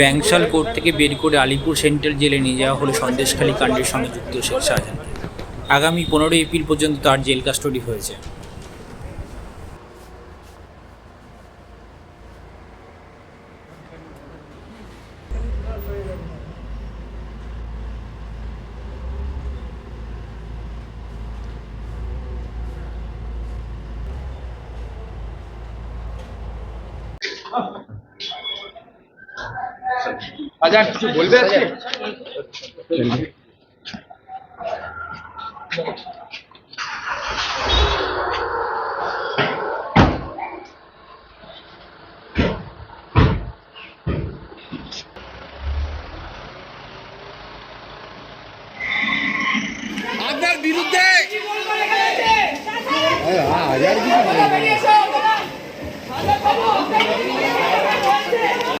Bangshal court থেকে বের করে আলিপুর সেন্ট্রাল জেলে নিয়ে যাওয়া হলো সন্দেশখালী কাণ্ডের সঙ্গে যুক্ত শেখ শাহজাহান। আগামী পনেরোই এপ্রিল পর্যন্ত তার জেল কাস্টডি হয়েছে। আচ্ছা কিছু বলবে আজকে আপনার বিরুদ্ধে আরে, হাজার কিছু।